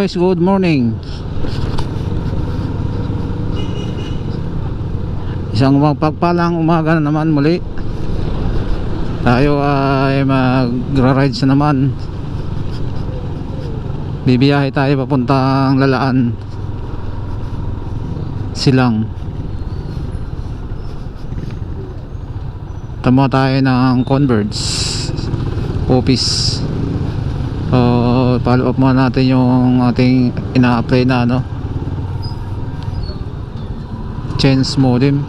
boys, good morning. Isang mapagpalang umaga na naman muli. Tayo ay magra-rides na naman. Bibiyahe tayo papuntang lalaan. Silang. Tamo tayo ng Converge Office So, follow up muna natin yung ating ina-apply na ano Change modem.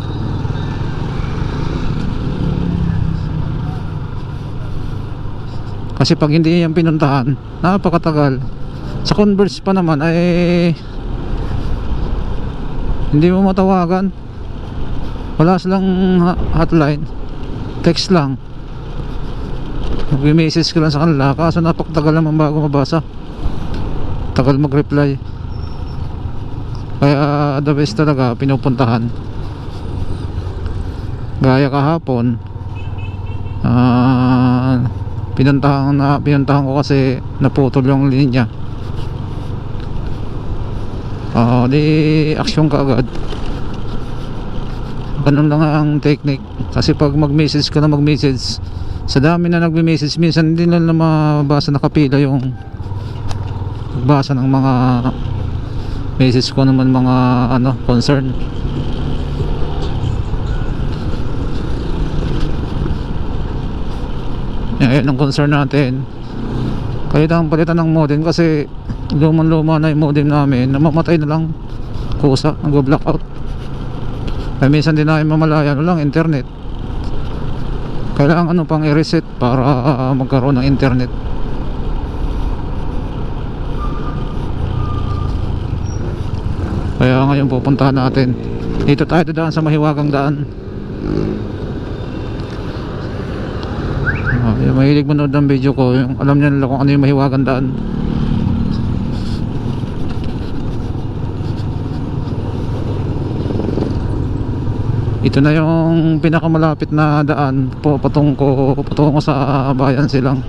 Kasi pag hindi yan pinuntahan Napakatagal. Sa Converse pa naman ay Hindi mo matawagan. Wala silang hotline. Text lang Mag-message ko lang sa kanila Kaso napakatagal naman bago mabasa. Tagal mag-reply. Kaya the best talaga Pinupuntahan. Gaya kahapon Ah pinuntahan na pinuntahan ko kasi naputol yung linya. Oo, di action ka agad. Ganun lang ang technique. Kasi pag mag-message ka na mag-message sa dami na nagme-message minsan hindi na na mabasa nakapila yung basa ng mga message ko naman mga ano concern. Yan ang concern natin. Kailangan palitan ng modem kasi lumang luma na yung modem namin. Namamatay na lang. Kusa nag-blackout ay minsan din namin mamalaya ano lang internet kailangan ano pang i-reset para magkaroon ng internet. Kaya ngayon pupuntahan natin. Dito tayo dadaan sa mahiwagang daan. Ah, yung mahilig manood ng video ko yung alam niya nila kung ano yung mahiwagang daan ito na yung pinakamalapit na daan po patungo patungo sa bayan silang.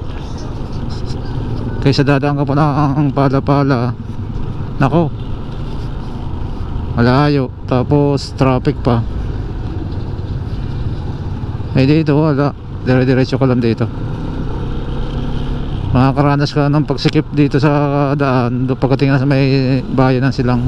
Kaysa dadaan ka pa ng pala-pala. Nako. Malayo tapos traffic pa. Eh dito wala. Dire-diretso ka lang dito. Makakaranas ka ng pagsikip dito sa daan na sa may bayan ng silang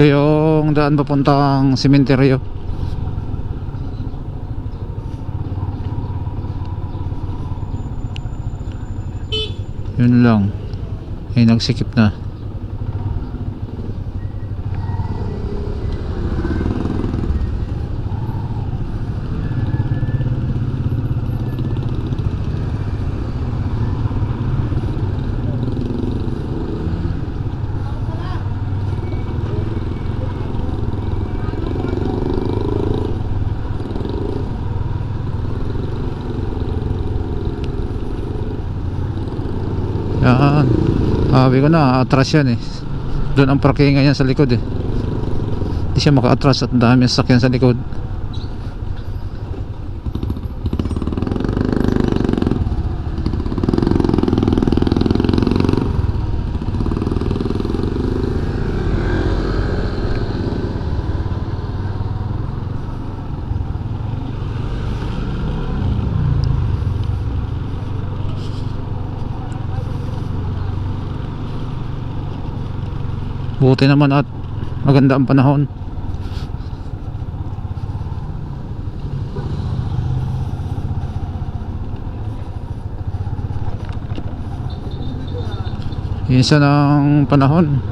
ito yung daan papuntang sementeryo yun lang. Ay nagsikip na Yan. Sabi ko na, atras yan eh. Doon ang parkingan yan sa likod eh. Hindi siya maka-atras at ang dami sasakyan sa likod. Buti naman at maganda ang panahon. Minsan ang panahon.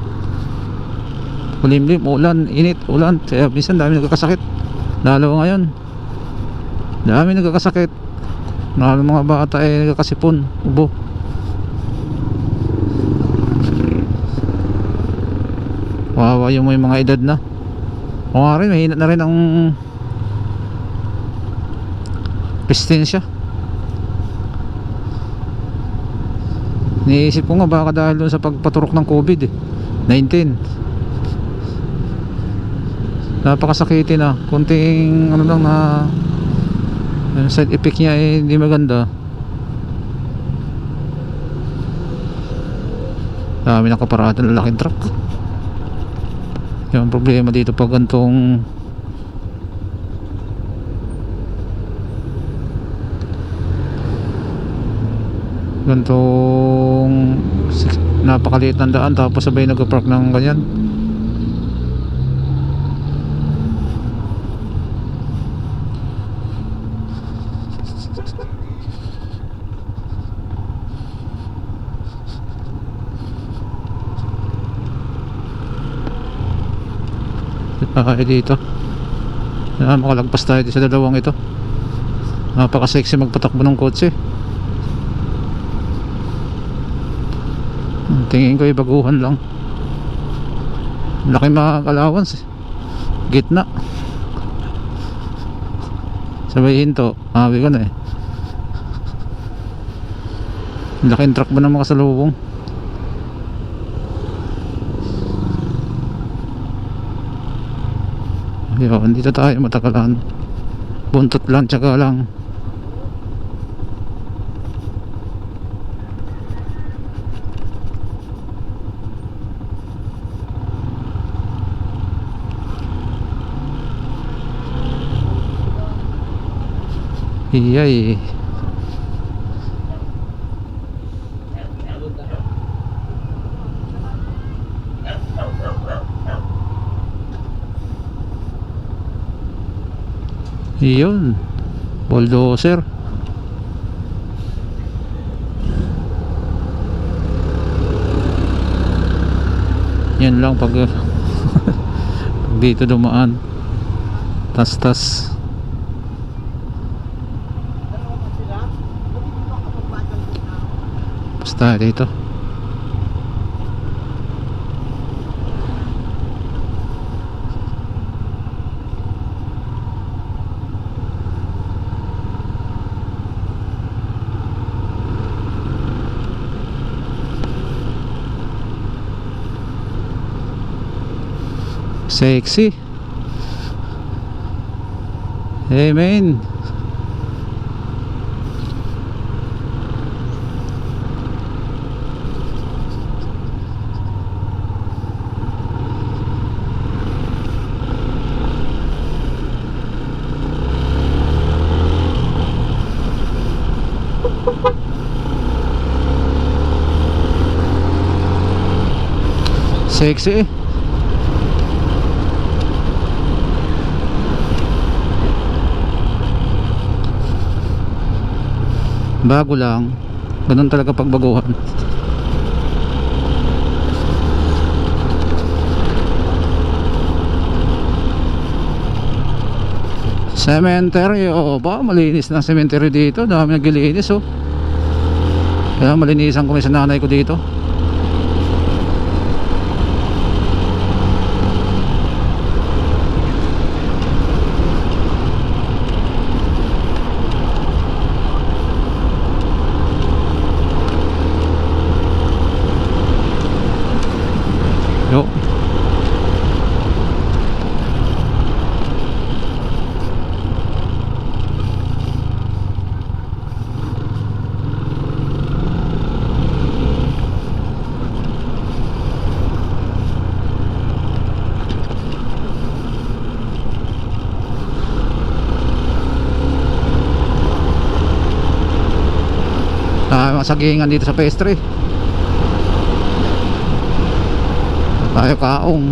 Kulimlim, ulan, init, ulan. Kaya minsan dami nagkakasakit. Lalo ngayon. Dami nagkakasakit. Lalo mga bata eh kasipon, ubo. Wawa yung mga edad na. O nga rin, mahina na rin ang presensya. Niisip ko nga baka dahil dun sa pagpaturok ng COVID eh. 19. Napakasakiti na. Kunting ano lang na yung side effect niya eh hindi maganda. Dami nakaparada ng laking truck. Yung problema dito pag gantong gantong napakaliit ng daan tapos sabay nagpa-park ng ganyan Ay dito ah, makalagpas tayo sa dalawang ito napaka-sexy magpatakbo ng kotse Hmm, Tingin ko ibaguhan lang. Laki mga allowance. eh. Gitna. Sabay hinto. Awi ko na eh. Laking truck ba ng mga salubong? Ayun, dito tayo matakalan. Buntot lang, tsaka lang. Iyay. Iyon. Bulldozer. Yan lang pag pag dito dumaan. Tas tas. Basta dito. Sexy. Amen. Sexy Bago lang. Ganun talaga pagbaguhan. Cemetery, oh, ba malinis na cemetery dito. Dami naglilinis, oh. Kaya malinisan ko sa nanay ko dito. Yo. Ah, mga sagingan dito sa pastry. Tayo kaong.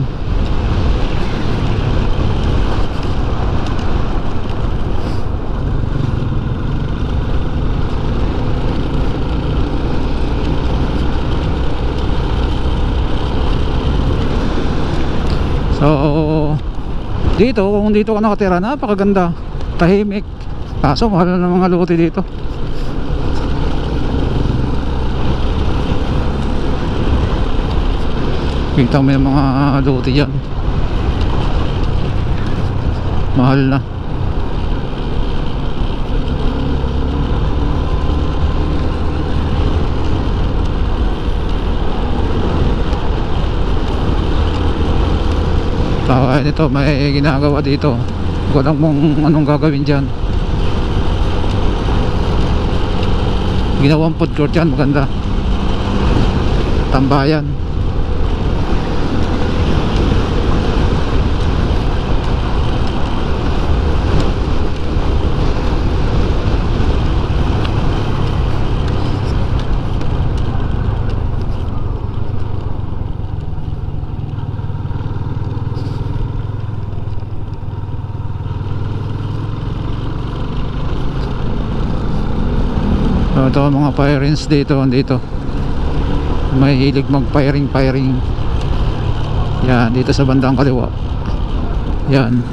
So, dito, kung dito ka nakatira, napakaganda. Tahimik. Kaso, mahal na mga lote dito. Kita mo yung mga lote dyan. Mahal na. Kaya nito, may ginagawa dito. Walang mong anong gagawin dyan. Ginawang food court yan, maganda. Tambayan. Ito mga firings dito, dito. May hilig mag firing firing. Yan, dito sa bandang kaliwa. Yan.